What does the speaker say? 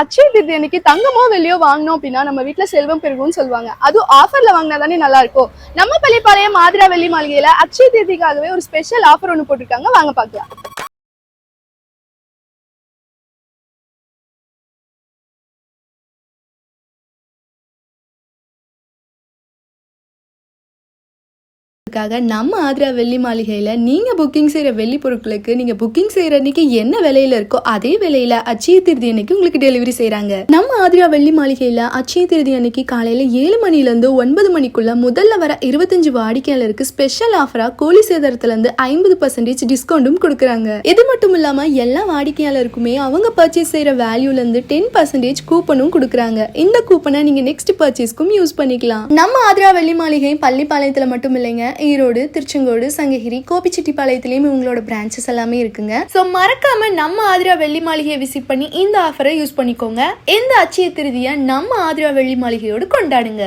அச்சய திருதி அன்னைக்கு தங்கமோ வெள்ளியோ வாங்கினோம் அப்படின்னா நம்ம வீட்ல செல்வம் பெருகும்னு சொல்லுவாங்க. அதுவும் ஆஃபர்ல வாங்கினா தானே நல்லா இருக்கும் நம்ம பள்ளிப்பாளையம் மாதிரா வெள்ளி மாளிகையில அச்சய திருதிக்காகவே ஒரு ஸ்பெஷல் ஆஃபர் ஒன்று போட்டிருக்காங்க. வாங்க பார்க்கலாம். அதுக்காக நம்ம ஆதிரா வெள்ளி மாளிகையில் நீங்கள் புக்கிங் செய்கிற வெள்ளி பொருட்களுக்கு நீங்கள் புக்கிங் செய்கிற அன்னைக்கு என்ன விலையில இருக்கோ அதே விலையில் அச்சய திருதி அன்னைக்கு உங்களுக்கு டெலிவரி செய்கிறாங்க நம்ம ஆதிரா வெள்ளி மாளிகையில் அச்சய திருதி அன்னைக்கு காலையில் ஏழு மணிலேருந்து ஒன்பது மணிக்குள்ளே முதல்ல வர இருபத்தஞ்சு வாடிக்கையாளருக்கு ஸ்பெஷல் ஆஃபராக கோழி சேதாரத்துலேருந்து ஐம்பது பர்சன்டேஜ் டிஸ்கவுண்ட்டும் கொடுக்குறாங்க. இது மட்டும் இல்லாமல் எல்லா வாடிக்கையாளருக்குமே அவங்க பர்ச்சேஸ் செய்கிற வேல்யூலேருந்து டென் பர்சன்டேஜ் கூப்பனும் கொடுக்குறாங்க. இந்த கூப்பனை நீங்கள் நெக்ஸ்ட் பர்ச்சேஸ்க்கும் யூஸ் பண்ணிக்கலாம். நம்ம ஆதிரா வெள்ளி மாளிகை பள்ளிப்பாளையத்தில் மட்டும் இல்லைங்க. ஈரோடு திருச்செங்கோடு சங்ககிரி கோபிச்செட்டிப்பாளையத்திலையும் இவங்களோட பிரான்ச்சஸ் எல்லாமே இருக்குங்க. ஸோ மறக்காம நம்ம ஆதிரா வெள்ளி மாளிகையை விசிட் பண்ணி இந்த ஆஃபரை யூஸ் பண்ணிக்கோங்க. இந்த அச்சய திருதியை நம்ம ஆதிரா வெள்ளி மாளிகையோடு கொண்டாடுங்க.